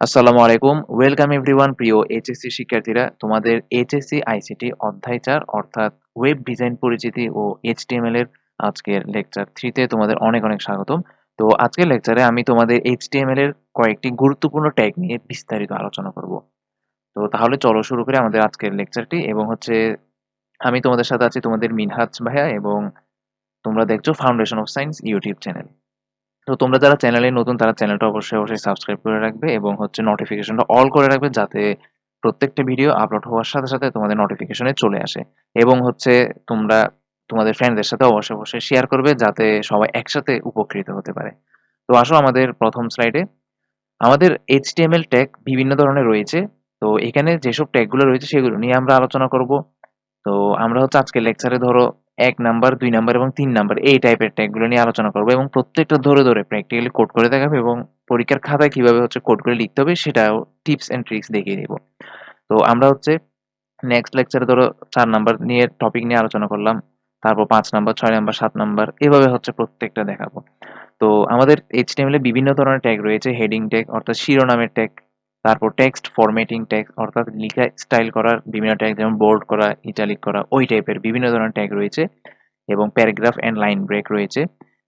আসসালামু আলাইকুম। Welcome everyone প্রিয় এইচএসসি শিক্ষার্থীরা। তোমাদের এইচএসসি আইসিটি অধ্যায় চার, অর্থাৎ ওয়েব ডিজাইন পরিচিতি ও এইচটিএমএল এর আজকের লেকচার থ্রিতে তোমাদের অনেক অনেক স্বাগতম। তো আজকের লেকচারে আমি তোমাদের এইচটিএমএল এর কয়েকটি গুরুত্বপূর্ণ ট্যাগ নিয়ে বিস্তারিত আলোচনা করব। তো তাহলে চলো শুরু করে আমাদের আজকের লেকচারটি এবং হচ্ছে আমি তোমাদের সাথে আছি তোমাদের মিনহাজ ভাইয়া এবং তোমরা দেখছ foundation of science YouTube channel. তো তোমরা যারা চ্যানেলে নতুন, তারা চ্যানেলটা অবশ্যই অবশ্যই সাবস্ক্রাইব করে রাখবে এবং হচ্ছে নোটিফিকেশনটা অল করে রাখবে যাতে প্রত্যেকটা ভিডিও আপলোড হওয়ার সাথে সাথে তোমাদের নোটিফিকেশনে চলে আসে। এবং হচ্ছে তোমরা তোমাদের ফ্রেন্ডদের সাথে অবশ্যই অবশ্যই শেয়ার করবে যাতে সবাই একসাথে উপকৃত হতে পারে। তো আসো আমাদের প্রথম স্লাইডে আমাদের এইচটিএমএল ট্যাগ বিভিন্ন ধরনের রয়েছে। তো এখানে যেসব ট্যাগগুলো রয়েছে সেগুলো নিয়ে আমরা আলোচনা করব। তো আমরা হচ্ছে আজকে লেকচারে ধরো এক নাম্বার, দুই নাম্বার এবং তিন নাম্বার, এই টাইপের ট্যাগগুলো নিয়ে আলোচনা করব এবং প্রত্যেকটা ধরে ধরে প্র্যাকটিক্যালি কোড করে দেখাবে এবং পরীক্ষার খাতায় কীভাবে হচ্ছে কোড করে লিখতে হবে সেটাও টিপস অ্যান্ড ট্রিক্স দেখিয়ে দেবো। তো আমরা হচ্ছে নেক্সট লেকচারে ধরো চার নাম্বার নিয়ে টপিক নিয়ে আলোচনা করলাম, তারপর পাঁচ নাম্বার, ছয় নাম্বার, সাত নাম্বার, এভাবে হচ্ছে প্রত্যেকটা দেখাবো। তো আমাদের এইচটিএমএল এ বিভিন্ন ধরনের ট্যাগ রয়েছে হেডিং ট্যাগ অর্থাৎ শিরোনামের ট্যাগ তারপর টেক্সট ফরম্যাটিং ট্যাগ অর্থাৎ লিখা স্টাইল করার বিভিন্ন ট্যাগ যেমন বোল্ড করা ইটালিক করা, ওই টাইপের বিভিন্ন ধরনের ট্যাগ রয়েছে এবং প্যারাগ্রাফ অ্যান্ড লাইন ব্রেক রয়েছে।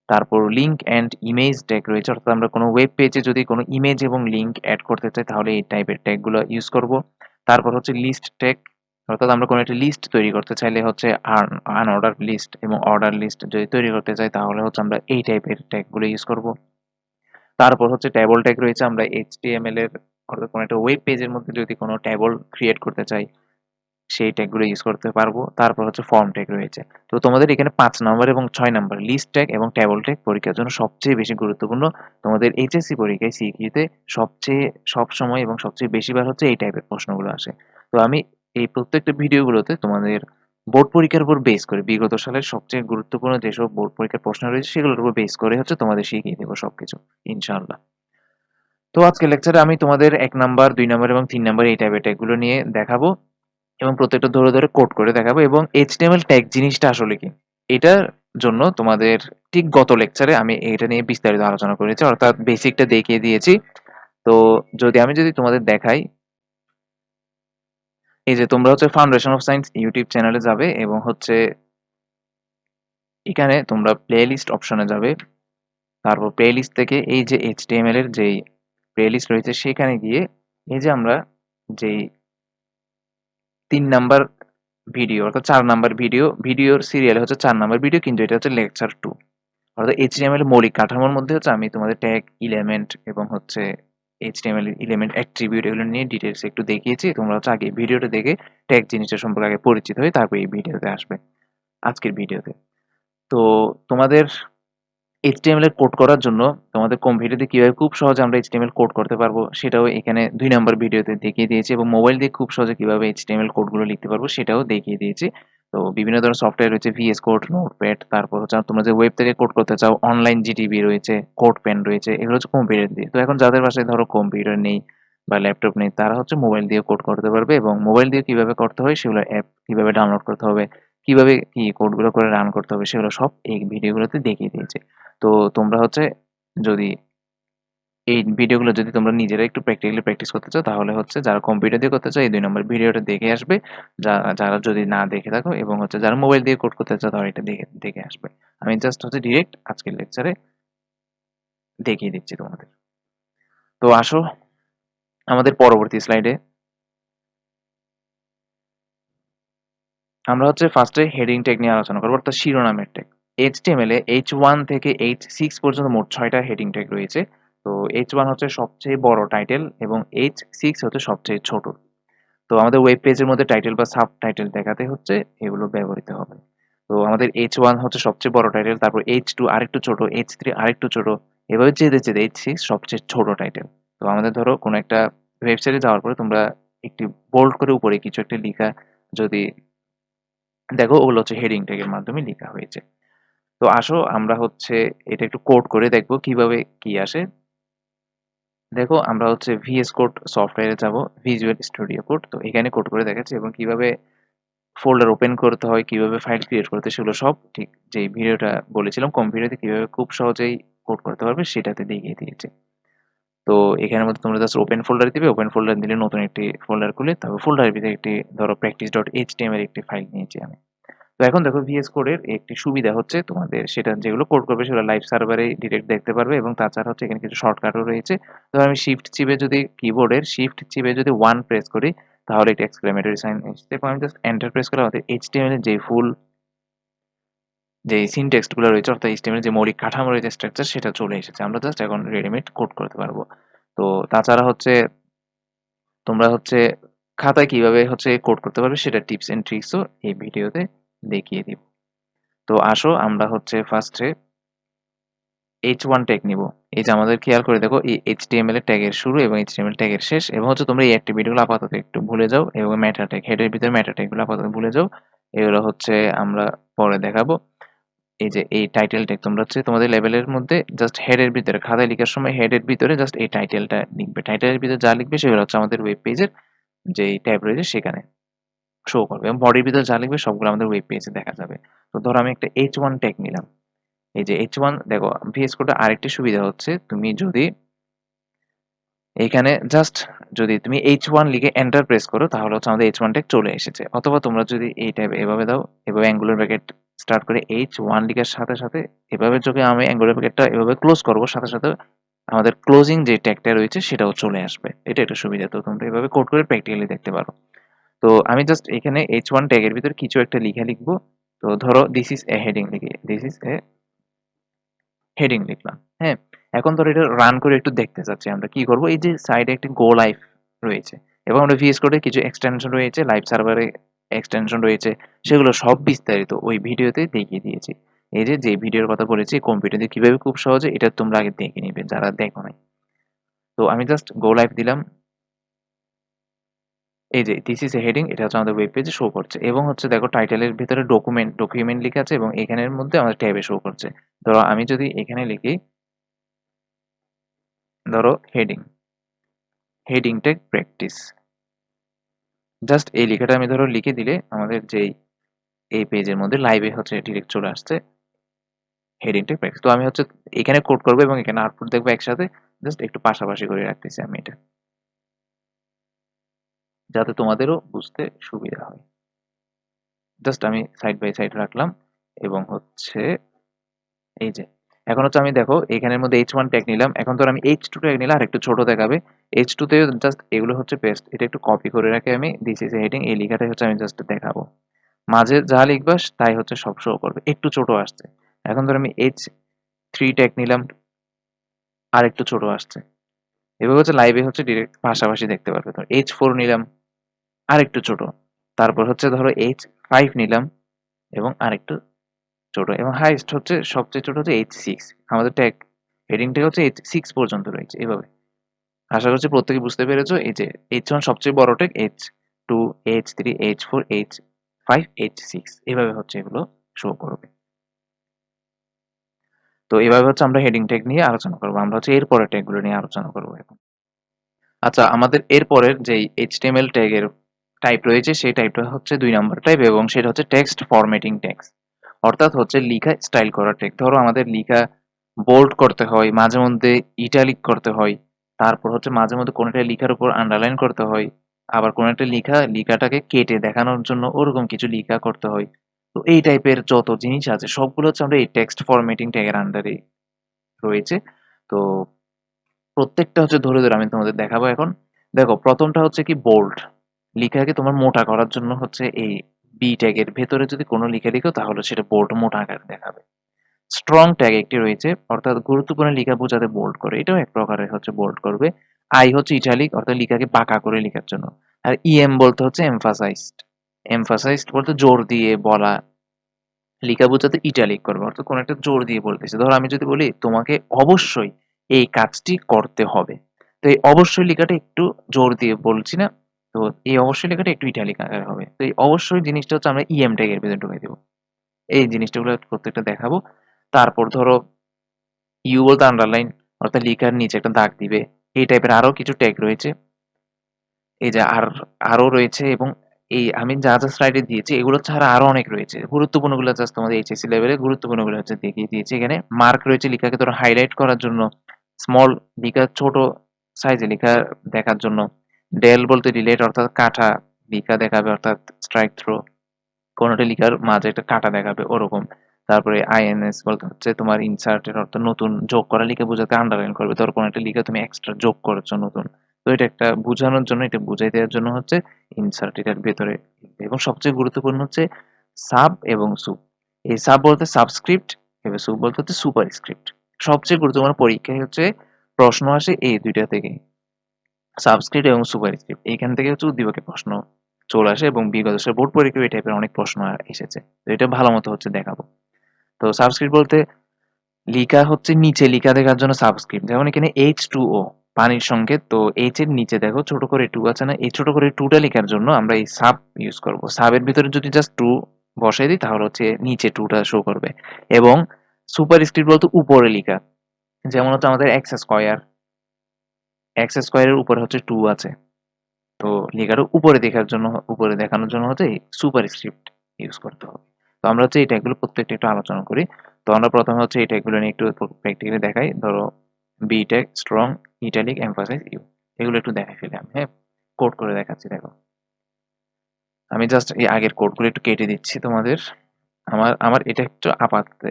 তারপর লিঙ্ক অ্যান্ড ইমেজ ট্যাগ রয়েছে, অর্থাৎ আমরা কোনো ওয়েব পেজে যদি কোনো ইমেজ এবং লিঙ্ক অ্যাড করতে চাই, তাহলে এই টাইপের ট্যাগগুলো ইউজ করব। তারপর হচ্ছে লিস্ট ট্যাগ অর্থাৎ আমরা কোনো একটা লিস্ট তৈরি করতে চাইলে হচ্ছে আন অর্ডার লিস্ট এবং অর্ডার লিস্ট যদি তৈরি করতে চাই, তাহলে হচ্ছে আমরা এই টাইপের ট্যাগগুলো ইউজ করব। তারপর হচ্ছে ট্যাবল ট্যাগ রয়েছে, আমরা এইচটিএমএল এর অর্থাৎ কোনো একটা ওয়েব পেজের মধ্যে যদি কোনো ট্যাবল ক্রিয়েট করতে চাই, সেই ট্যাগগুলো ইউজ করতে পারব। তারপর হচ্ছে ফর্ম ট্যাগ রয়েছে। তো তোমাদের এখানে পাঁচ নম্বর এবং ছয় নম্বর লিস্ট ট্যাগ এবং ট্যাবল ট্যাগ পরীক্ষার জন্য সবচেয়ে বেশি গুরুত্বপূর্ণ তোমাদের এইচএসসি পরীক্ষায় সিকিউতে সবচেয়ে, সব সময় এবং সবচেয়ে বেশিবার হচ্ছে এই টাইপের প্রশ্নগুলো আসে। তো আমি এই প্রত্যেকটা ভিডিওগুলোতে তোমাদের বোর্ড পরীক্ষার উপর বেস করে। বিগত সালের সবচেয়ে গুরুত্বপূর্ণ যেসব বোর্ড পরীক্ষার প্রশ্ন রয়েছে, সেগুলোর উপর বেস করে হচ্ছে তোমাদের শিখিয়ে দেবো সবকিছু, ইনশাআল্লাহ। তো আজকে লেকচারে আমি তোমাদের এক নাম্বার দুই নাম্বার এবং তিন নাম্বার এই টাইপের ট্যাগগুলো নিয়ে দেখাবো এবং প্রত্যেকটা ধরে ধরে কোড করে দেখাবো এবং এইচটিএমএল ট্যাগ জিনিসটা আসলে কি? এটার জন্য তোমাদের ঠিক গত লেকচারে আমি এটা নিয়ে বিস্তারিত আলোচনা করেছি, অর্থাৎ বেসিকটা দেখিয়ে দিয়েছি। তো যদি আমি যদি তোমাদের দেখাই, এই যে তোমরা হচ্ছে ফাউন্ডেশন অফ সায়েন্স ইউটিউব চ্যানেলে যাবে এবং হচ্ছে এখানে তোমরা প্লে লিস্ট অপশনে যাবে। তারপর প্লে লিস্ট থেকে এই যে এইচটিএমএল এর যেই প্লে লিস্ট রয়েছে, সেখানে গিয়ে এই যে আমরা যেই তিন নাম্বার ভিডিও অর্থাৎ চার নাম্বার ভিডিও ভিডিওর সিরিয়ালে হচ্ছে চার নাম্বার ভিডিও কিন্তু এটা হচ্ছে লেকচার টু অর্থাৎ এইচটিএমএল মৌলিক কাঠামোর মধ্যে হচ্ছে আমি তোমাদের ট্যাগ ইলেমেন্ট এবং হচ্ছে এইচটিএমএল ইলেমেন্ট অ্যাট্রিবিউট এগুলো নিয়ে ডিটেলস একটু দেখিয়েছি। তোমরা হচ্ছে আগে ভিডিওটা দেখে ট্যাগ জিনিসটা সম্পর্কে আগে পরিচিত হয়ে তারপর এই ভিডিওতে আসবে। আজকের ভিডিওতে তো তোমাদের এইচটিএমএল এর কোড করার জন্য তোমাদের কম্পিউটারে কীভাবে খুব সহজে আমরা এইচটিএমএল কোড করতে পারব, সেটাও এখানে দুই নাম্বার ভিডিওতে দেখিয়ে দিয়েছি এবং মোবাইল দিয়ে খুব সহজে কীভাবে এইচটিএমএল কোডগুলো লিখতে পারব সেটাও দেখিয়ে দিয়েছি। তো বিভিন্ন ধরনের সফটওয়্যার রয়েছে ভিএস কোড নোটপ্যাড তারপর হচ্ছে তোমরা যে ওয়েব থেকে কোড করতে চাও অনলাইন জিটিবি রয়েছে কোড পেন রয়েছে, এগুলো হচ্ছে কম্পিউটার দিয়ে। তো এখন যাদের বাসায় ধরো কম্পিউটার নেই বা ল্যাপটপ নেই, তারা হচ্ছে মোবাইল দিয়ে কোড করতে পারবে এবং মোবাইল দিয়ে কীভাবে করতে হয় সেগুলো অ্যাপ কীভাবে ডাউনলোড করতে হবে, কীভাবে কি কোডগুলো করে রান করতে হবে সেগুলো সব এই ভিডিওগুলোতে দেখিয়ে দিয়েছে। তো তোমরা হচ্ছে যদি এই ভিডিওগুলো যদি তোমরা নিজেরা একটু প্র্যাকটিক্যালি প্র্যাকটিস করতে চাও, তাহলে হচ্ছে যারা কম্পিউটার দিয়ে করতে চাও, এই দুই নম্বর ভিডিওটা দেখে আসবে। যারা যদি না দেখে থাকো এবং হচ্ছে যারা মোবাইল দিয়ে কোড করতে চাও তারা এটা দেখে দেখে আসবে। আমি জাস্ট হচ্ছে ডিরেক্ট আজকের লেকচারে দেখিয়ে দিচ্ছি তোমাদের। তো আসো আমাদের পরবর্তী স্লাইডে আমরা হচ্ছে ফার্স্টে হেডিং ট্যাগ নিয়ে আলোচনা করব, অর্থাৎ শিরোনামের ট্যাগ এইচটিএমএল এ এইচ ওয়ান থেকে এইচ সিক্স পর্যন্ত মোট ছয়টা হেডিং ট্যাগ রয়েছে। তো এইচ ওয়ান হচ্ছে সবচেয়ে বড় টাইটেল এবং এইচ সিক্স হচ্ছে সবচেয়ে ছোট। তো আমাদের ওয়েব পেজের মধ্যে টাইটেল বা সাব টাইটেল দেখাতে হচ্ছে, এগুলো ব্যবহৃত হবে। তো আমাদের এইচ ওয়ান হচ্ছে সবচেয়ে বড় টাইটেল তারপর এইচ টু আরেকটু ছোট এইচ থ্রি আরেকটু ছোট, এভাবে যেতে যেতে এইচ সিক্স সবচেয়ে ছোট টাইটেল তো আমাদের ধরো কোনো একটা ওয়েবসাইটে যাওয়ার পরে তোমরা একটি বোল্ড করে উপরে কিছু একটা লেখা, যদি দেখো ওগুলো হচ্ছে হেডিং ট্যাগের মাধ্যমে লেখা হয়েছে। তো আসো, আমরা হচ্ছে এটা একটু কোড করে দেখব কীভাবে কি আসে। দেখো, আমরা হচ্ছে ভিএস কোড সফটওয়্যারে যাব ভিজুয়াল স্টুডিও কোড তো এখানে কোড করে দেখাচ্ছি এবং কীভাবে ফোল্ডার ওপেন করতে হয়, কীভাবে ফাইল ক্রিয়েট করতে সেগুলো সব ঠিক যে ভিডিওটা বলেছিলাম কম্পিউটারে কীভাবে খুব সহজেই কোড করতে পারবে, সেটাতে দেখিয়ে দিয়েছে। তো এখানের মধ্যে তোমরা জাস্ট ওপেন ফোল্ডার দিবে ওপেন ফোল্ডার দিলে নতুন একটি ফোল্ডার খুলে, তারপর ফোল্ডারের ভিতরে একটি, ধরো প্র্যাকটিস ডট এইচটিএমএল একটি ফাইল নিয়েছি আমি। তো এখন দেখো ভিএস কোডের একটি সুবিধা হচ্ছে তোমাদের সেটা যেগুলো কোড করবে সেগুলো লাইভ সার্ভারে ডিরেক্ট দেখতে পারবে এবং তাছাড়া হচ্ছে এখানে কিছু শর্টকাটও রয়েছে। ধরো আমি শিফট চিপে যদি কিবোর্ডের শিফট চিপে যদি ওয়ান প্রেস করি, তাহলে একটি এক্সক্লেমেটরি সাইন এসেছে আমি জাস্ট এন্টার প্রেস করে আমাদের এইচটিএমএল যে ফুল যে সিনটেক্সটগুলো রয়েছে, অর্থাৎ এইচটিএমএল যে মৌলিক কাঠামো রয়েছে স্ট্রাকচার সেটা চলে এসেছে। আমরা জাস্ট এখন রেডিমেড কোড করতে পারব। তো তাছাড়া হচ্ছে তোমরা হচ্ছে খাতায় কীভাবে হচ্ছে কোড করতে পারবে সেটা টিপস এন্ড ট্রিক্সও এই ভিডিওতে দেখিয়ে দিব। তো আসো, আমরা হচ্ছে ফার্স্টে এইচ ওয়ান ট্যাগ নিব। এই যে আমাদের খেয়াল করে দেখো, এই এইচটিএমএল এর ট্যাগের শুরু এবং এইচটিএমএল ট্যাগের শেষ এবং হচ্ছে তোমরা এই অ্যাক্টিভিটিগুলো আপাতত একটু ভুলে যাও এবং ম্যাটার ট্যাগ হেডের ভিতরে ম্যাটার ট্যাগগুলো আপাতত ভুলে যাও। এগুলো হচ্ছে আমরা পরে দেখাবো। এই যে এই টাইটেল ট্যাগ তোমরা হচ্ছে তোমাদের লেভেলের মধ্যে জাস্ট হেডের ভিতরে খাতায় লেখার সময় হেডের ভিতরে জাস্ট এই টাইটেলটা লিখবে। টাইটেলের ভিতরে যা লিখবে সেগুলো হচ্ছে আমাদের ওয়েব পেজের যেই ট্যাব রয়েছে সেখানে। শো করবে এবং বডির ভিতরে যা লিখবে সবগুলো আমাদের ওয়েব পেজে দেখা যাবে। তো ধরো আমি একটা এইচ ওয়ান ট্যাগ নিলাম। এই যে এইচ ওয়ান দেখো ভিএস কোডে আরেকটি সুবিধা হচ্ছে, তুমি যদি এখানে জাস্ট যদি তুমি এইচ ওয়ান লিখে এন্টার প্রেস করো, তাহলে হচ্ছে আমাদের এইচ ওয়ান ট্যাগ চলে এসেছে। অথবা তোমরা যদি এই টাইপ এভাবে দাও, এভাবে অ্যাঙ্গুলার ব্র্যাকেট স্টার্ট করে এইচ ওয়ান লিখার সাথে সাথে, এভাবে যদি আমি অ্যাঙ্গুলার ব্র্যাকেটটা এভাবে ক্লোজ করব, সাথে সাথে আমাদের ক্লোজিং যে ট্যাগটা রয়েছে, সেটাও চলে আসবে। এটা একটা সুবিধা। তো তোমরা এভাবে কোড করে প্র্যাকটিক্যালি দেখতে পারো। তো আমি জাস্ট এখানে এইচ ওয়ান ট্যাগের ভিতরে কিছু একটা লিখে লিখব। তো ধরো দিস ইজ এ হেডিং লিখি। দিস ইজ এ হেডিং লিখলাম হ্যাঁ? এখন ধরো এটা রান করে একটু দেখতে চাচ্ছি আমরা। কি করব? এই যে সাইডে একটি গো লাইফ রয়েছে। এবং আমরা ভিএস কোডে কিছু এক্সটেনশন রয়েছে লাইভ সার্ভারে এক্সটেনশন রয়েছে, সেগুলো সব বিস্তারিত ওই ভিডিওতে দেখিয়ে দিয়েছি। এই যে যে ভিডিওর কথা বলেছি কম্পিউটারে কীভাবে খুব সহজে, এটা তোমরা আগে দেখে নিবে, যারা দেখো নাই। তো আমি জাস্ট গো লাইভ দিলাম। এই যে দিস ইজ এ হেডিং এটা হচ্ছে আমাদের ওয়েব পেজে শো করছে। এবং হচ্ছে দেখো টাইটেলের ভিতরে ডকুমেন্ট ডকুমেন্ট লেখা আছে এবং এখানের মধ্যে আমাদের ট্যাবে শো করছে। ধরো আমি যদি এখানে লিখি, ধরো heading heading tag practice just এই লেখাটা আমি ধরো লিখে দিলে আমাদের যেই, এই পেজের মধ্যে লাইভে হচ্ছে ডিরেক্ট চলে আসছে হেডিং টেক প্র্যাকটিস তো আমি হচ্ছে এখানে কোড করব এবং এখানে আউটপুট দেখব একসাথে। জাস্ট একটু পাশাপাশি করে রাখতেছি আমি এটা। যাতে তোমাদেরও বুঝতে সুবিধা হয়। জাস্ট আমি সাইড বাই সাইড রাখলাম এবং হচ্ছে এই যে, এখন হচ্ছে আমি দেখো এখানের মধ্যে এইচ ওয়ান ট্যাগ নিলাম। এখন ধর আমি এইচ টু ট্যাগ নিলাম আর একটু ছোট দেখাবে। এইচ টু তে জাস্ট এগুলো হচ্ছে পেস্ট এটা একটু কপি করে রাখে আমি দিস ইজ হেডিং এই লেখাটাই হচ্ছে আমি জাস্ট দেখাবো। মাঝে যা লিখবা তাই হচ্ছে সব শো করবে। একটু ছোট আসছে। এখন ধর আমি এইচ থ্রি ট্যাগ নিলাম আর একটু ছোট আসছে। এভাবে হচ্ছে লাইভে হচ্ছে ডিরেক্ট পাশাপাশি দেখতে পারবে। ধর এইচ ফোর নিলাম আর একটু ছোট। তারপর হচ্ছে ধরো এইচ ফাইভ নিলাম এবং আরেকটু ছোট এবং হাইস্ট হচ্ছে সবচেয়ে ছোট হচ্ছে এইচ সিক্স আমাদের ট্যাগ হেডিংটা হচ্ছে এইচ সিক্স পর্যন্ত রয়েছে এভাবে। আশা করছি প্রত্যেকে বুঝতে পেরেছ এই যে এইচ ওয়ান সবচেয়ে বড় tag H two H three H four H five H six এভাবে হচ্ছে এগুলো শো করবে। তো এভাবে হচ্ছে আমরা হেডিং ট্যাগ নিয়ে আলোচনা করব। আমরা হচ্ছে এরপরের ট্যাগগুলো নিয়ে আলোচনা করব এখন। আচ্ছা আমাদের এরপরের যেই এইচটিএমএল ট্যাগের টাইপ রয়েছে, সেই টাইপটা হচ্ছে দুই নম্বর টাইপ এবং সেটা হচ্ছে টেক্সট ফরম্যাটিং ট্যাক্স অর্থাৎ হচ্ছে লিখা স্টাইল করার টেক ধরো আমাদের লিখা বোল্ড করতে হয়, মাঝে মধ্যে ইটালিক করতে হয়, তারপর হচ্ছে মাঝে মধ্যে কোনো একটা লিখার উপর আন্ডারলাইন করতে হয়, আবার কোনো একটা লিখা, লিখাটাকে কেটে দেখানোর জন্য ওরকম কিছু লিখা করতে হয়। তো এই টাইপের যত জিনিস আছে, সবগুলো হচ্ছে আমরা এই টেক্সট ফরম্যাটিং ট্যাগের আন্ডারে রয়েছে। তো প্রত্যেকটা হচ্ছে ধরে ধরে আমি তোমাদের দেখাবো এখন। দেখো, প্রথমটা হচ্ছে কি বোল্ড লিখাকে তোমার মোটা করার জন্য হচ্ছে এই বি ট্যাগের ভেতরে যদি কোনো লিখে লিখো, তাহলে সেটা বোল্ড মোটা আকারে দেখাবে। স্ট্রং ট্যাগ একটি রয়েছে, অর্থাৎ গুরুত্বপূর্ণ লিখা বোঝাতে বোল্ড করে। এটাও এক প্রকারের হচ্ছে বোল্ড করবে। আই হচ্ছে ইটালিক অর্থাৎ লিখাকে বাঁকা করে লেখার জন্য। আর ইএম বলতে হচ্ছে এমফাসাইজড এমফাসাইজড বলতে জোর দিয়ে বলা। লিখা বোঝাতে ইটালিক করবে, অর্থাৎ কোনো একটা জোর দিয়ে বলতেছে। ধরো আমি যদি বলি, তোমাকে অবশ্যই এই কাজটি করতে হবে। তো এই অবশ্যই লেখাটা একটু জোর দিয়ে বলছি না তো এই অবশ্যই লেখাটা একটু ইটালিক আকারে হবে। তো এই অবশ্যই জিনিসটা হচ্ছে আমরা ইএম ট্যাগের ভিতরে ঢুকে দেবো। এই জিনিসটাগুলো প্রত্যেকটা দেখাবো। তারপর ধরো ইউ বলতে আন্ডারলাইন অর্থাৎ লিখার নিচে একটা দাগ দিবে। এই টাইপের আরও কিছু ট্যাগ রয়েছে। এই যে আর আরও রয়েছে এবং এই আমি যা যা স্লাইডে দিয়েছি, এগুলো ছাড়া আরও অনেক রয়েছে। গুরুত্বপূর্ণগুলো জাস্ট তোমাদের এইচএসসি লেভেলে গুরুত্বপূর্ণগুলো হচ্ছে দেখিয়ে দিয়েছি এখানে। মার্ক রয়েছে লিখাকে ধরো হাইলাইট করার জন্য। স্মল লিখা ছোট সাইজে লেখা দেখার জন্য। ডেল বলতে ডিলেট অর্থাৎ কাটা লিখা দেখাবে অর্থাৎ স্ট্রাইক থ্রো কোনোটা লিখার মাঝে একটা কাটা দেখাবে ওরকম। তারপরে আইএনএস বলতে হচ্ছে তোমার ইনসার্টের অর্থ নতুন যোগ করা লিখে বোঝাতে আন্ডারলাইন করবে। ধর কোনো একটা লিখে তুমি এক্সট্রা যোগ করেছ নতুন। তো এটা একটা বোঝানোর জন্য, এটা বুঝাই দেওয়ার জন্য হচ্ছে ইনসার্ট এটার ভেতরে এবং সবচেয়ে গুরুত্বপূর্ণ হচ্ছে সাব এবং সুপ এই সাব বলতে সাবস্ক্রিপ্ট এবং সুপ বলতে হচ্ছে সুপার স্ক্রিপ্ট সবচেয়ে গুরুত্বপূর্ণ পরীক্ষায় হচ্ছে প্রশ্ন আসে এই দুইটা থেকে। সাবস্ক্রিপ্ট এবং সুপার স্ক্রিপ্ট এইখান থেকে হচ্ছে উদ্দীপকের প্রশ্ন চলে আসে এবং বিগত বছর বোর্ড পরীক্ষায় এই টাইপের অনেক প্রশ্ন এসেছে। তো এটা ভালো মতো হচ্ছে দেখাবো। তো সাবস্ক্রিপ্ট বলতে লিখা হচ্ছে নিচে, লিখা দেখার জন্য সাবস্ক্রিপ্ট যেমন এখানে এইচ টু ও পানির সংকেত। তো এইচ এর নিচে দেখো, ছোট করে টু আছে না? এই ছোট করে টুটা লেখার জন্য আমরা এই সাব ইউজ করব। সাবের ভিতরে যদি জাস্ট টু বসাই দিই, তাহলে হচ্ছে নিচে টুটা শো করবে। এবং সুপার স্ক্রিপ্ট বলতে উপরে লেখা। যেমন হচ্ছে আমাদের এক্স স্কোয়ার এক্স স্কোয়ারের উপরে হচ্ছে টু আছে। তো লেখাটা উপরে দেখার জন্য, উপরে দেখানোর জন্য হচ্ছে সুপার স্ক্রিপ্ট ইউজ করতে হবে। তো আমরা হচ্ছে এই ট্যাগগুলো প্রত্যেকটা একটু আলোচনা করি। তো আমরা প্রথমে হচ্ছে এই ট্যাগগুলো নিয়ে একটু প্র্যাকটিক্যালি দেখাই। ধরো B tag strong italic emphasise U এগুলো একটু দেখাই ফেলে হ্যাঁ? কোড করে দেখাচ্ছি, দেখো। আমি জাস্ট এই আগের কোডগুলো একটু কেটে দিচ্ছি তোমাদের। আমার আমার এটা একটু আপাততে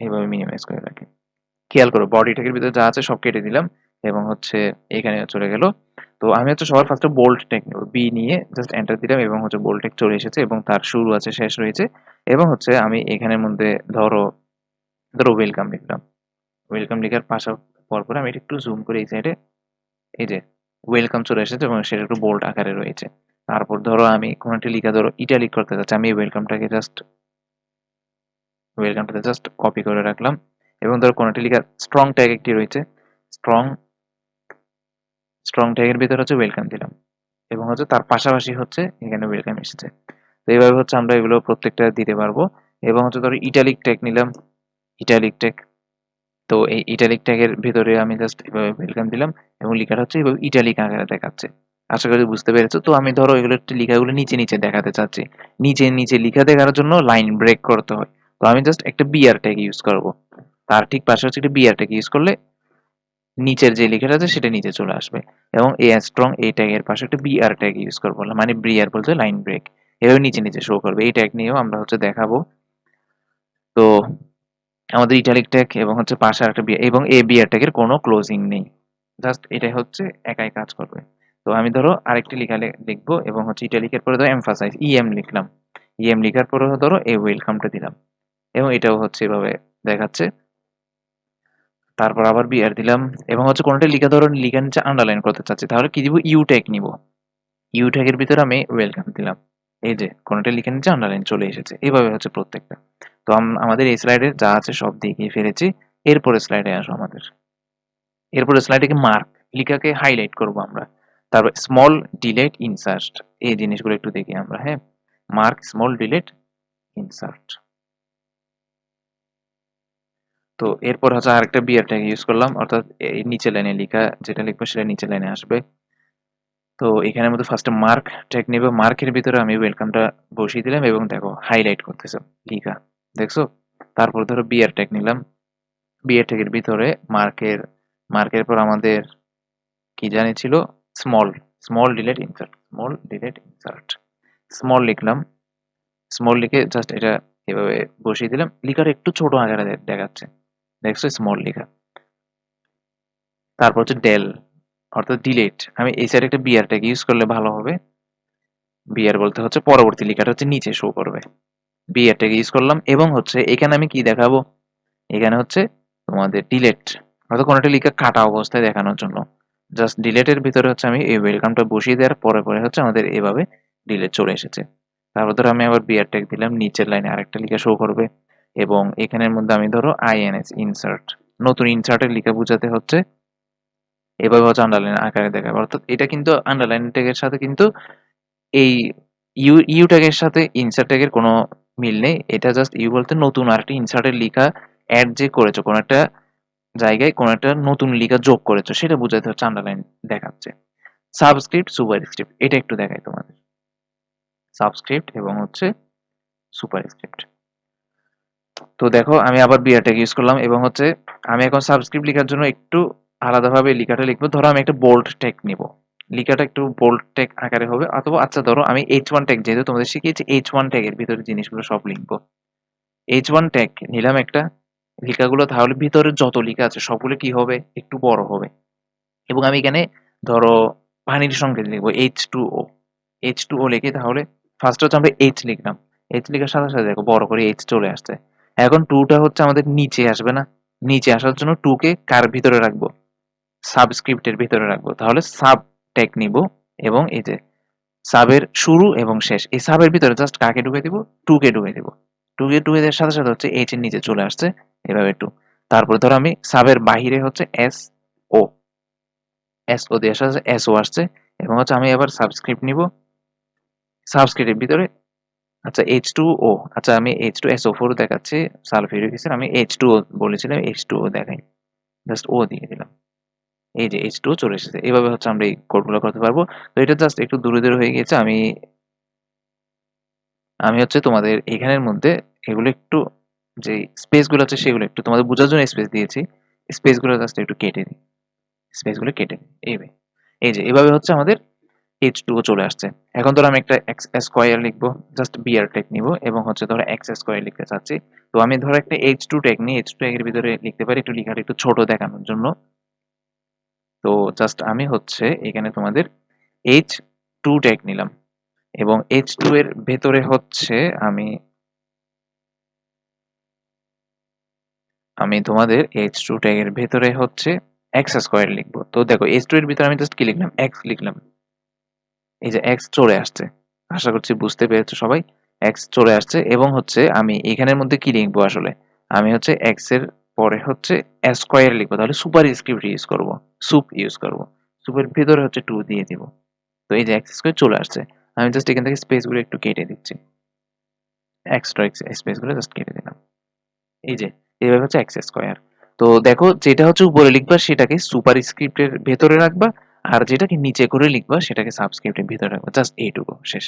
এইভাবে মিনিমাইজ করে রাখি। খেয়াল করো বডি ট্যাগের ভিতরে যা আছে সব কেটে দিলাম। এবং হচ্ছে এখানে চলে গেল। তো আমি হচ্ছে সবার ফার্স্টে বোল্ট টেক নেব। বি নিয়ে জাস্ট এন্টার দিলাম এবং হচ্ছে বোল্ট টেক চলে এসেছে এবং তার শুরু আছে, শেষ রয়েছে এবং হচ্ছে আমি এখানের মধ্যে ধরো ধরো ওয়েলকাম লিখলাম। ওয়েলকাম লেখার পাশা পর পরে আমি এটা একটু জুম করে এই সাইডে এই যে ওয়েলকাম চলে এসেছে এবং সেটা একটু বোল্ড আকারে রয়েছে। তারপর ধরো আমি কোনো একটা লিখা ধরো ইটালিক করতে চাচ্ছি, আমি ওয়েলকামটাকে জাস্ট ওয়েলকামটাতে জাস্ট কপি করে রাখলাম এবং ধরো কোনো একটা লিখা স্ট্রং ট্যাগ একটি রয়েছে। স্ট্রং স্ট্রং ট্যাগের ভিতরে হচ্ছে ওয়েলকাম দিলাম। এবং হচ্ছে তার পাশাপাশি হচ্ছে এখানে ওয়েলকাম এসেছে। তো এইভাবে হচ্ছে আমরা এগুলো প্রত্যেকটা দিতে পারব। এবং হচ্ছে ধরো ইটালিক ট্যাগ নিলাম ইটালিক ট্যাগ তো এই ইটালিক ট্যাগের ভিতরে আমি জাস্ট এভাবে ওয়েলকাম দিলাম এবং লেখাটা হচ্ছে এভাবে ইটালিক আকারে দেখাচ্ছে। আশা করি বুঝতে পেরেছ? তো আমি ধরো এগুলো একটু লেখাগুলো নিচে নিচে দেখাতে চাচ্ছি। নিচে নিচে লেখা দেখার জন্য লাইন ব্রেক করতে হয়। তো আমি জাস্ট একটা বিআর ট্যাগ ইউজ করব। তার ঠিক পাশে হচ্ছে একটা বিআর ট্যাগ ইউজ করলে নিচের যে লেখাটা আছে সেটা নিচে চলে আসবে। এবং এ স্ট্রং এই ট্যাগের পাশে একটা বিআর ট্যাগ ইউজ করব মানে ব্রিয়ার বলতে লাইন ব্রেক এভাবে নিচে নিচে শো করবে। এই ট্যাগ নিয়েও আমরা হচ্ছে দেখাবো। তো আমাদের ইটালিক ট্যাগ এবং হচ্ছে পাশে একটা এবং এ বিয়ার ট্যাগের কোনো ক্লোজিং নেই। জাস্ট এটাই হচ্ছে একাই কাজ করবে। তো আমি ধরো আরেকটি লেখা লিখব এবং হচ্ছে ইটালিকের পরে ধরো এমফাসাইজ ইএম লিখলাম। ইএম লেখার পরে ধরো এই ওয়েলকামটা দিলাম। এবং এটাও হচ্ছে এভাবে দেখাচ্ছে। তারপর আবার বিআর দিলাম। এবং হচ্ছে কোনোটা লিখা ধরো লিখা নিচে আন্ডারলাইন করতে চাচ্ছি, তাহলে কি দিব? ইউ ট্যাগ নিব। ইউ ট্যাগের ভিতরে আমি ওয়েলকাম দিলাম। এই যে, কোনোটা লিখে নিচে আন্ডারলাইন চলে এসেছে। এইভাবে হচ্ছে প্রত্যেকটা। তো আমাদের এই স্লাইডে যা আছে সব দেখিয়ে ফেলেছি। এরপরে স্লাইডে আসো আমাদের। এরপরে স্লাইডে মার্ক লিখাকে হাইলাইট করব আমরা। তারপর স্মল ডিলেট ইনসার্ট এই জিনিসগুলো একটু দেখি আমরা হ্যাঁ? মার্ক স্মল ডিলেট ইনসার্ট তো এরপর হচ্ছে আরেকটা বিয়ার ট্যাগ ইউজ করলাম, অর্থাৎ এই নিচে লাইনে লেখা যেটা লিখব সেটা নিচে লাইনে আসবে। তো এখানের মধ্যে ফার্স্টে মার্ক ট্যাগ নেবে মার্কের ভিতরে আমি ওয়েলকামটা বসিয়ে দিলাম এবং দেখো হাইলাইট করতেছে লিখা, দেখছ? তারপর ধরো বিয়ার ট্যাগ নিলাম। বিয়ার ট্যাগের ভিতরে মার্কের মার্কের পর আমাদের কি জানি ছিল? Small small delete insert small delete insert small লিখলাম স্মল লিখে জাস্ট এটা এভাবে বসিয়ে দিলাম। লিখার একটু ছোট আকারে দেখাচ্ছে। দেখছ স্মল লেখা তারপর হচ্ছে ডেল অর্থাৎ ডিলেট আমি এই সাইডে একটা বিয়ার ট্যাগ ইউজ করলে ভালো হবে। বিয়ার বলতে হচ্ছে পরবর্তী লেখাটা হচ্ছে নিচে শো করবে। বিয়ার ট্যাগ ইউজ করলাম এবং হচ্ছে এখানে আমি কি দেখাবো? এখানে হচ্ছে তোমাদের ডিলেট অর্থাৎ কোনো একটা লেখা কাটা অবস্থায় দেখানোর জন্য। জাস্ট ডিলেটের ভিতরে হচ্ছে আমি এই ওয়েলকামটা বসিয়ে দেওয়ার পরে পরে হচ্ছে আমাদের এভাবে ডিলেট চলে এসেছে। তারপর ধরো আমি আবার বিয়ার ট্যাগ দিলাম, নিচের লাইনে আরেকটা লেখা শো করবে। এবং এখানের মধ্যে আমি ধরো আইএনএস ইনসার্ট নতুন ইনসার্টের লেখা বোঝাতে হচ্ছে। এভাবে হচ্ছে আন্ডারলাইন আকারে দেখাবে। অর্থাৎ এটা কিন্তু আন্ডারলাইন ট্যাগের সাথে কিন্তু এই ইউ ইউ ট্যাগের সাথে ইনসার্ট ট্যাগের কোনো মিল নেই। এটা জাস্ট ইউ বলতে নতুন আর একটা ইনসার্টের লেখা অ্যাড যে করেছ, কোনো একটা জায়গায় কোনো একটা নতুন লেখা যোগ করেছ, সেটা বোঝাতে হচ্ছে আন্ডারলাইন দেখাচ্ছে। সাবস্ক্রিপ্ট সুপার স্ক্রিপ্ট এটা একটু দেখাই তোমাদের। সাবস্ক্রিপ্ট এবং হচ্ছে সুপার স্ক্রিপ্ট তো দেখো, আমি আবার বিআর ট্যাগ ইউজ করলাম এবং হচ্ছে আমি এখন সাবস্ক্রিপ্ট লেখার জন্য একটু আলাদাভাবে লেখাটা লিখব। ধরো আমি একটা বোল্ড ট্যাগ নিব। লেখাটা একটু বোল্ড ট্যাগ আকারে হবে, অথবা আচ্ছা ধরো আমি এইচ ওয়ান ট্যাগ যেহেতু তোমাদের শিখিয়েছি এইচ ওয়ান ট্যাগের ভিতরে জিনিসগুলো সব লিখব। এইচ ওয়ান ট্যাগ নিলাম একটা, লেখাগুলো তাহলে ভিতরে যত লেখা আছে সবগুলো কি হবে? একটু বড় হবে। এবং আমি এখানে ধরো পানির সংকেত লিখব H two O H two O লিখে তাহলে ফার্স্ট হচ্ছে আমরা এইচ লিখলাম। এইচ লেখার সাথে সাথে দেখো বড় করে এইচ চলে আসছে। এখন টুটা হচ্ছে আমাদের নিচে আসবে না? নিচে আসার জন্য টুকে কার ভিতরে রাখব? সাবস্ক্রিপ্টের ভিতরে রাখব। তাহলে সাব ট্যাগ নিব এবং এই যে সাবের শুরু এবং শেষ। এই সাবের ভিতরে জাস্ট কাকে ঢুকে দিব? টুকে ঢুকে দিব। টুকে ঢুকে দেওয়ার সাথে সাথে হচ্ছে এইচ এর নিচে চলে আসছে। এভাবে টু তারপরে ধরো আমি সাবের বাহিরে হচ্ছে এস ও এস ও দিয়ে সাথে এস ও আসছে। এবং হচ্ছে আমি এবার সাবস্ক্রিপ্ট নিব। সাবস্ক্রিপ্টের ভিতরে আচ্ছা এইচ টু ও আচ্ছা আমি H two S O four দেখাচ্ছি, সালফিউরিক অ্যাসিড। আমি এইচ টু ও বলেছিলাম এইচ টু ও দেখাই। জাস্ট ও দিয়ে দিলাম। এই যে এইচ টু চলে এসেছে। এইভাবে হচ্ছে আমরা এই কোডগুলো করতে পারব। তো এটা জাস্ট একটু দূরে দূরে হয়ে গিয়েছে। আমি আমি হচ্ছে তোমাদের এখানের মধ্যে এগুলো একটু, যে স্পেসগুলো আছে সেগুলো একটু তোমাদের বোঝার জন্য স্পেস দিয়েছি। স্পেসগুলো জাস্ট একটু কেটে দিই। স্পেসগুলো কেটে দিই। এইভাবে এই যে, এভাবে হচ্ছে আমাদের এইচ টু চলে আসছে। এখন ধরো আমি একটা এক্স স্কোয়ার লিখব জাস্ট বিআর টেক নিব এবং হচ্ছে ধরো এক্স স্কোয়ার লিখতে চাচ্ছি। তো আমি ধরো একটা এইচ টু টেক নিই এইচ টু এর ভিতরে লিখতে পারি, একটু লেখাটা একটু ছোট দেখানোর জন্য। তো জাস্ট আমি হচ্ছে এখানে তোমাদের এইচ টু ট্যাগ নিলাম এবং এইচ টু এর ভেতরে হচ্ছে আমি আমি তোমাদের এইচ টু ট্যাগের ভেতরে হচ্ছে এক্স স্কোয়ার লিখব। তো দেখো এইচ টু এর ভিতরে আমি জাস্ট কি লিখলাম? এক্স লিখলাম। এই যে এক্স চলে আসছে। আশা করছি বুঝতে পেরেছ সবাই। এক্স চলে আসছে এবং হচ্ছে আমি এখানের মধ্যে কি লিখব আসলে? আমি হচ্ছে এক্সের পরে হচ্ছে স্কোয়ার লিখব। তাহলে সুপার স্ক্রিপ্ট ইউজ করব। সুপ ইউজ করব। সুপের ভিতরে হচ্ছে টু দিয়ে দিব। তো এই যে এক্স স্কোয়ার চলে আসছে। আমি জাস্ট এখান থেকে স্পেসগুলো একটু কেটে দিচ্ছি। এক্সট্রা স্পেসগুলো জাস্ট কেটে দিলাম। এই যে এইভাবে হচ্ছে এক্স স্কোয়ার তো দেখো যেটা হচ্ছে উপরে লিখবা সেটাকে সুপার স্ক্রিপ্টের ভেতরে রাখবা। আর যেটাকে নিচে করে লিখবা, সেটাকে সাবস্ক্রিপ্টের ভিতরে রাখবা। জাস্ট এইটুকু, শেষ।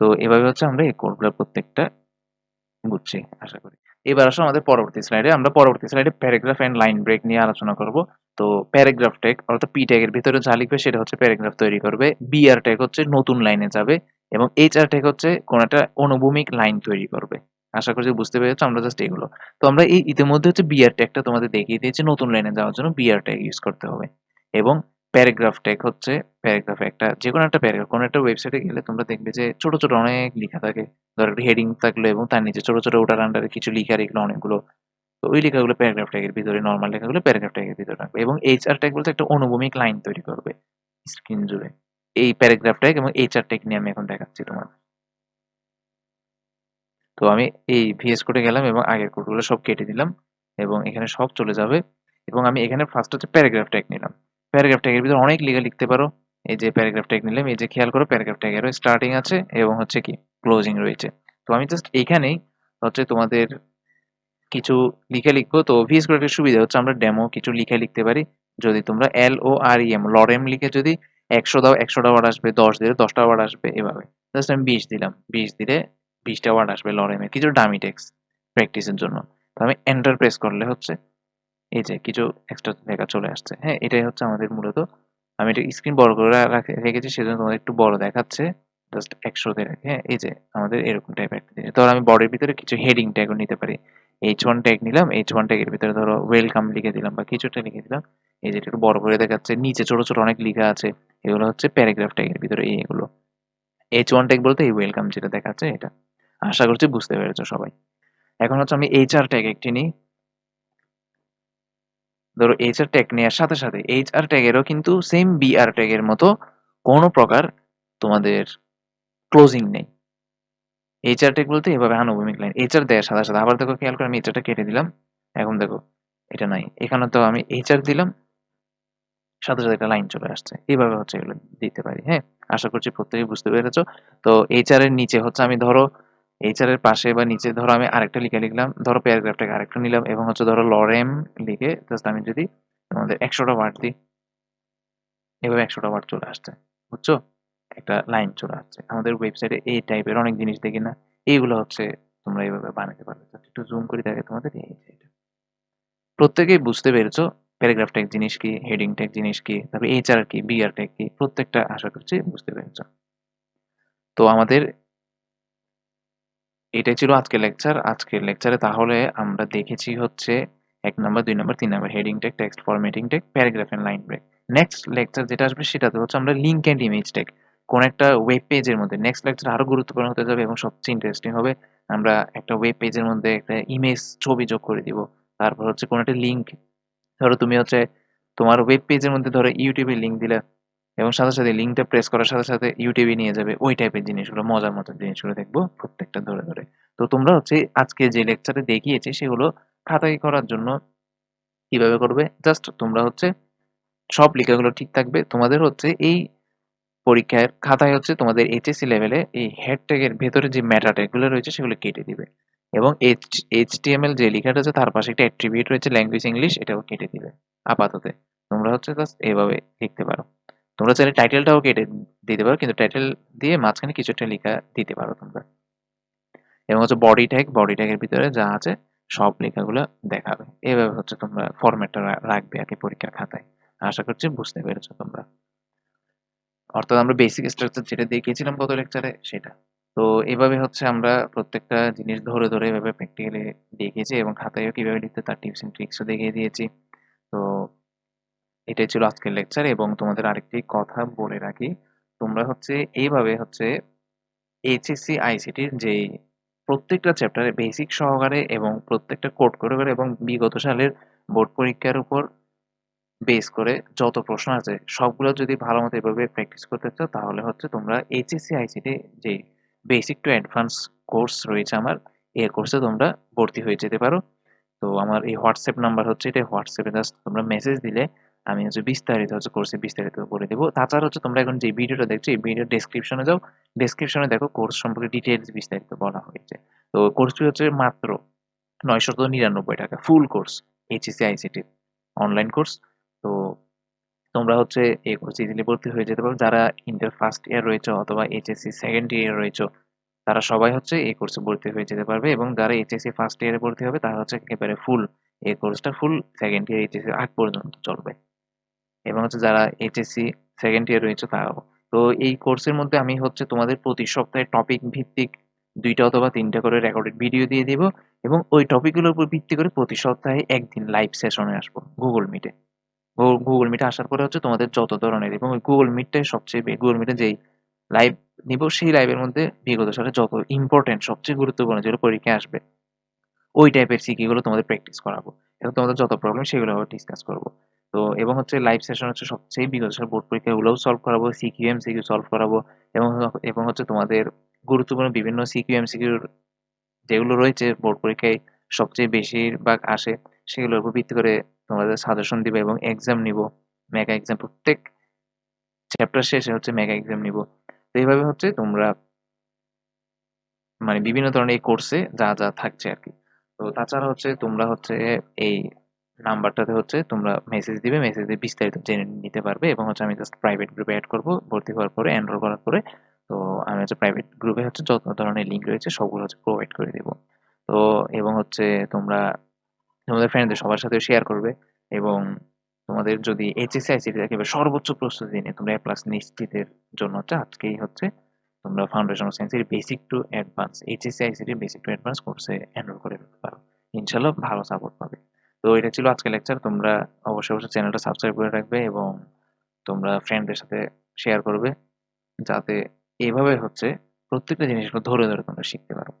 তো এভাবে হচ্ছে আমরা এই কোডগুলো প্রত্যেকটা বুঝছি, আশা করি। এবার আসো আমাদের পরবর্তী স্লাইডে আমরা পরবর্তী স্লাইডে প্যারাগ্রাফ এন্ড লাইন ব্রেক নিয়ে আলোচনা করব। তো প্যারাগ্রাফ ট্যাগ অর্থাৎ পি ট্যাগের ভিতরে যা লিখবে, সেটা হচ্ছে প্যারাগ্রাফ তৈরি করবে। বি আর ট্যাগ হচ্ছে নতুন লাইনে যাবে এবং এইচ আর ট্যাগ হচ্ছে কোন একটা অনুভূমিক লাইন তৈরি করবে। আশা করছি বুঝতে পেরেছ আমরা জাস্ট এগুলো। তো আমরা এই ইতিমধ্যে হচ্ছে বিআর ট্যাগটা তোমাদের দেখিয়ে দিয়েছি, নতুন লাইনে যাওয়ার জন্য বিআর ট্যাগ ইউজ করতে হবে। এবং প্যারাগ্রাফ ট্যাগ হচ্ছে, প্যারাগ্রাফ একটা যে কোনো একটা প্যারাগ্রাফ, কোনো একটা ওয়েবসাইটে গেলে তোমরা দেখবে যে ছোট ছোট অনেক লেখা থাকে। ধর একটা হেডিং থাকল এবং তার নিচে ছোট ছোট ওটার আন্ডারে কিছু লেখা রেখলো অনেকগুলো। তো ওই লেখাগুলো প্যারাগ্রাফ ট্যাগের ভিতরে নর্মাল লেখাগুলো প্যারাগ্রাফ ট্যাগের ভিতরে রাখবে এবং এইচআর ট্যাগ বলতে একটা অনুভূমিক লাইন তৈরি করবে স্ক্রিন জুড়ে। এই প্যারাগ্রাফ ট্যাগ এবং এইচআর ট্যাগ নিয়ে আমি এখন দেখাচ্ছি তোমার। তো আমি এই ভিএস কোডে গেলাম এবং আগের কোডগুলো সব কেটে দিলাম এবং এখানে সব চলে যাবে এবং আমি এখানে ফার্স্ট হচ্ছে প্যারাগ্রাফ ট্যাগ নিলাম। প্যারাগ্রাফ ট্যাগের ভিতরে অনেক লেখা লিখতে পারো। এই যে প্যারাগ্রাফ ট্যাগ নিলাম, এই যে খেয়াল করো প্যারাগ্রাফ ট্যাগেরও স্টার্টিং আছে এবং হচ্ছে কি ক্লোজিং রয়েছে। তো আমি জাস্ট এখানেই হচ্ছে তোমাদের কিছু লিখে লিখব। তো ভিএস কোড একটা সুবিধা হচ্ছে আমরা ডেমো কিছু লিখে লিখতে পারি। যদি তোমরা এল ও আর ই এম লরেম লিখে যদি একশো দাও, একশোটা ওয়ার্ড আসবে, দশ দিলে দশটা ওয়ার্ড আসবে এভাবে। জাস্ট আমি বিশ দিলাম, বিশ দিলে বিশটা ওয়ার্ড আসবে লরেমে কিছু ডামি টেক্স প্র্যাকটিসের জন্য। তো আমি এন্টার প্রেস করলে হচ্ছে এই যে কিছু এক্সট্রা লেখা চলে আসছে। হ্যাঁ এটাই হচ্ছে আমাদের মূলত। আমি এটা স্ক্রিন বড় করে রেখেছি, সেজন্য তোমাদের একটু বড় দেখাচ্ছে। জাস্ট একশোতে রেখে হ্যাঁ এই যে আমাদের এরকম টাইপের একটা জিনিস। ধরো আমি বডির ভিতরে কিছু হেডিং ট্যাগও নিতে পারি। এইচ ওয়ান ট্যাগ নিলাম এইচ ওয়ান ট্যাগের ভিতরে ধরো ওয়েলকাম লিখে দিলাম বা কিছুটা লিখে দিলাম। এই যে একটু বড় করে দেখাচ্ছে, নিচে ছোট ছোট অনেক লেখা আছে। এগুলো হচ্ছে প্যারাগ্রাফ ট্যাগের ভিতরে এইগুলো এইচ ওয়ান ট্যাগ বলতে এই ওয়েলকাম যেটা দেখাচ্ছে, এটা। আশা করছি বুঝতে পেরেছ সবাই। এখন হচ্ছে আমি এইচ আর ট্যাগ একটি নিই। ধরো এইচআর ট্যাগ নেওয়ার সাথে সাথে এইচআর ট্যাগেরও কিন্তু সেম বিআর ট্যাগের মতো কোনো প্রকার তোমাদের ক্লোজিং নেই। এইচআর ট্যাগ বলতে এভাবে আনুভূমিক লাইন এইচআর দেওয়ার সাথে সাথে। আবার দেখো খেয়াল করে আমি এইচআরটা কেটে দিলাম। এখন দেখো, এটা নাই। এখানে তো আমি এইচআর দিলাম, সাথে সাথে একটা লাইন চলে আসছে। এইভাবে হচ্ছে এগুলো দিতে পারি হ্যাঁ? আশা করছি প্রত্যেকে বুঝতে পেরেছ। তো এইচআর এর নিচে হচ্ছে আমি ধরো এইচআর এর পাশে বা নিচে ধরো আমি আরেকটা লিখে লিখলাম ধরো প্যারাগ্রাফটাকে আরেকটা নিলাম এবং হচ্ছে ধরো লরেম লিখে জাস্ট আমি যদি তোমাদের একশোটা ওয়ার্ড দিই এভাবে একশোটা ওয়ার্ড চলে আসছে বুঝছ? একটা লাইন চলে আসছে। আমাদের ওয়েবসাইটে এই টাইপের অনেক জিনিস দেখি না এইগুলো হচ্ছে তোমরা এইভাবে বানাতে পারবে। একটু জুম করে দেখে তোমাদের এই এটা। প্রত্যেকেই বুঝতে পেরেছ প্যারাগ্রাফ ট্যাগ জিনিস কি, হেডিং ট্যাগ জিনিস কি, তারপরে এইচআর কি, বিআর ট্যাগ কি প্রত্যেকটা আশা করছি বুঝতে পেরেছ। তো আমাদের এটাই ছিল আজকের লেকচার। আজকের লেকচারে তাহলে আমরা দেখেছি হচ্ছে এক নাম্বার, দুই নাম্বার, তিন number heading tag text formatting tag paragraph and line break. Next lecture যেটা আসবে সেটাতে হচ্ছে আমরা লিঙ্ক এন্ড ইমেজ টেক কোন একটা ওয়েব পেজের মধ্যে নেক্সট লেকচার আরও গুরুত্বপূর্ণ হতে যাবে এবং সবচেয়ে ইন্টারেস্টিং হবে। আমরা একটা ওয়েব পেজের মধ্যে একটা ইমেজ ছবি যোগ করে দিব। তারপর হচ্ছে কোনো একটা লিঙ্ক ধরো তুমি হচ্ছে তোমার ওয়েব পেজের মধ্যে ধরো এর লিঙ্ক দিলা এবং সাথে, সাথে লিঙ্কটা প্রেস করার সাথে, সাথে এ নিয়ে যাবে। ওই টাইপের জিনিসগুলো মজার মজার জিনিসগুলো দেখব প্রত্যেকটা ধরে, ধরে। তো তোমরা হচ্ছে আজকে যে লেকচারে দেখিয়েছি সেগুলো খাতায় করার জন্য কীভাবে করবে? জাস্ট তোমরা হচ্ছে সব লেখাগুলো ঠিক থাকবে। তোমাদের হচ্ছে এই পরীক্ষার খাতায় হচ্ছে তোমাদের এইচএসসি লেভেলে এই হেড ট্যাগের ভেতরে যে মেটা ট্যাগগুলো রয়েছে সেগুলো কেটে দিবে। এবং এইচ এইচটিএমএল যে লেখাটা আছে তার পাশে একটা অ্যাট্রিবিউট রয়েছে ল্যাঙ্গুয়েজ ইংলিশ এটাও কেটে দিবে আপাতত। তোমরা হচ্ছে জাস্ট এভাবে লিখতে পারো। তোমরা চাইলে টাইটেলটাও কেটে দিতে পারো কিন্তু টাইটেল দিয়ে মাঝখানে কিছু একটা লেখা দিতে পারো তোমরা। এবং হচ্ছে বডি ট্যাগ, বডি ট্যাগের ভিতরে যা আছে সব লেখাগুলো দেখাবে। এভাবে হচ্ছে তোমরা ফরম্যাটটা রাখবে আরকি পরীক্ষার খাতায়। আশা করছি বুঝতে পেরেছ তোমরা। অর্থাৎ আমরা বেসিক স্ট্রাকচার যেটা দেখিয়েছিলাম গত লেকচারে সেটা। তো এভাবে হচ্ছে আমরা প্রত্যেকটা জিনিস ধরে, ধরে এভাবে প্র্যাকটিক্যালি দেখিয়েছি এবং খাতায়ও কীভাবে লিখতে তার টিপস এন্ড ট্রিক্সও দেখিয়ে দিয়েছি। তো এটাই ছিল আজকের লেকচার এবং তোমাদের আরেকটি কথা বলে রাখি। তোমরা হচ্ছে এইভাবে হচ্ছে এইচএসসি আইসিটির যে প্রত্যেকটা চ্যাপ্টারে বেসিক সহকারে এবং প্রত্যেকটা কোড করে, করে এবং বিগত সালের বোর্ড পরীক্ষার উপর বেস করে যত প্রশ্ন আছে সবগুলো যদি ভালো মতো এভাবে প্র্যাকটিস করতে চাও তাহলে হচ্ছে তোমরা এইচএসসি আইসিটি যে বেসিক টু অ্যাডভান্স কোর্স রয়েছে আমার এই কোর্সে তোমরা ভর্তি হয়ে যেতে পারো তো আমার এই হোয়াটসঅ্যাপ নাম্বার হচ্ছে এটা হোয়াটসঅ্যাপে জাস্ট তোমরা মেসেজ দিলে আমি হচ্ছে বিস্তারিত হচ্ছে কোর্সে বিস্তারিত করে দেবো। তাছাড়া হচ্ছে তোমরা এখন যে ভিডিওটা দেখছ, এই ভিডিও ডেসক্রিপশনে যাও। ডেসক্রিপশনে দেখো কোর্স সম্পর্কে ডিটেলস বিস্তারিত বলা হয়েছে। তো কোর্সটি হচ্ছে মাত্র নয়শত নিরানব্বই টাকা full course HSC ICT online course তো তোমরা হচ্ছে এই কোর্সে ইজিলি ভর্তি হয়ে যেতে পারো। যারা ইন্টার ফার্স্ট ইয়ার রয়েছে অথবা এইচএসসি সেকেন্ড ইয়ার রয়েছে, তারা সবাই হচ্ছে এই কোর্সে ভর্তি হয়ে যেতে পারবে এবং যারা এইচএসসি ফার্স্ট ইয়ারে ভর্তি হবে, তারা হচ্ছে একেবারে ফুল এই কোর্সটা ফুল সেকেন্ড ইয়ার এইচএসসি আগ পর্যন্ত চলবে। এবং হচ্ছে যারা এইচএসসি সেকেন্ড ইয়ার রয়েছে তারাও। তো এই কোর্সের মধ্যে আমি হচ্ছে তোমাদের প্রতি সপ্তাহে টপিক ভিত্তিক দুইটা অথবা তিনটা করে রেকর্ডেড ভিডিও দিয়ে দিব এবং ওই টপিকগুলোর উপর ভিত্তি করে প্রতি সপ্তাহে একদিন লাইভ সেশনে আসব গুগল মিটে গুগল মিটে আসার পরে হচ্ছে তোমাদের যত ধরনের এবং ওই গুগল মিটটাই সবচেয়ে গুগল মিটে যেই লাইভ নিব সেই লাইভের মধ্যে বিগত সালে যত ইম্পর্টেন্ট সবচেয়ে গুরুত্বপূর্ণ যেগুলো পরীক্ষায় আসবে, ওই টাইপের সিকিগুলো তোমাদের প্র্যাকটিস করাবো এবং তোমাদের যত প্রবলেম সেগুলো ডিসকাস করব। তো এবং হচ্ছে লাইভ সেশন হচ্ছে সবচেয়ে বিগত বোর্ড পরীক্ষাগুলোও সলভ করাবো সিকিউ এম সিকিউ সলভ করাবো এবং এবং হচ্ছে তোমাদের গুরুত্বপূর্ণ বিভিন্ন সিকিউ এম সিকিউর যেগুলো রয়েছে বোর্ড পরীক্ষায় সবচেয়ে বেশিরভাগ আসে, সেগুলোর উপর ভিত্তি করে তোমাদের সাজেশন দিবে এবং এক্সাম নিব মেগা এক্সাম প্রত্যেক চ্যাপ্টার শেষে হচ্ছে মেগা এক্সাম নিব। তো এইভাবে হচ্ছে তোমরা মানে বিভিন্ন ধরনের এই কোর্সে যা যা থাকছে আর কি। তো তাছাড়া হচ্ছে তোমরা হচ্ছে এই নাম্বারটাতে হচ্ছে তোমরা মেসেজ দিবে মেসেজ দিয়ে বিস্তারিত জেনে নিতে পারবে এবং হচ্ছে আমি জাস্ট প্রাইভেট গ্রুপে অ্যাড করব, ভর্তি হওয়ার পরে এনরোল করার পরে, তো আমি হচ্ছে প্রাইভেট গ্রুপে হচ্ছে যত ধরনের লিঙ্ক রয়েছে সবগুলো হচ্ছে প্রোভাইড করে দেবো। তো এবং হচ্ছে তোমরা তোমাদের ফ্রেন্ডদের সবার সাথে শেয়ার করবে এবং তোমাদের যদি এইচএসসি আইসিটি একেবারে সর্বোচ্চ প্রস্তুতি নিয়ে তোমরা এ প্লাস নিশ্চিতের জন্য হচ্ছে আজকেই হচ্ছে তোমরা ফাউন্ডেশন অফ সায়েন্সের basic to advance HSC ICT basic to advance কোর্সে এনরোল করে ফেলতে পারো। ইনশাল্লাহ ভালো সাপোর্ট পাবে। তো এটা ছিল আজকের লেকচার তোমরা অবশ্যই অবশ্যই চ্যানেলটা সাবস্ক্রাইব করে রাখবে এবং তোমরা ফ্রেন্ডদের সাথে শেয়ার করবে যাতে এভাবে হচ্ছে প্রত্যেকটা জিনিসগুলো ধরে ধরে তোমরা শিখতে পারো।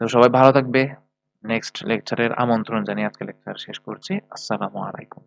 তো সবাই ভালো থাকবে। নেক্সট লেকচারের আমন্ত্রণ জানিয়ে আজকে লেকচার শেষ করছি। আসসালামু আলাইকুম।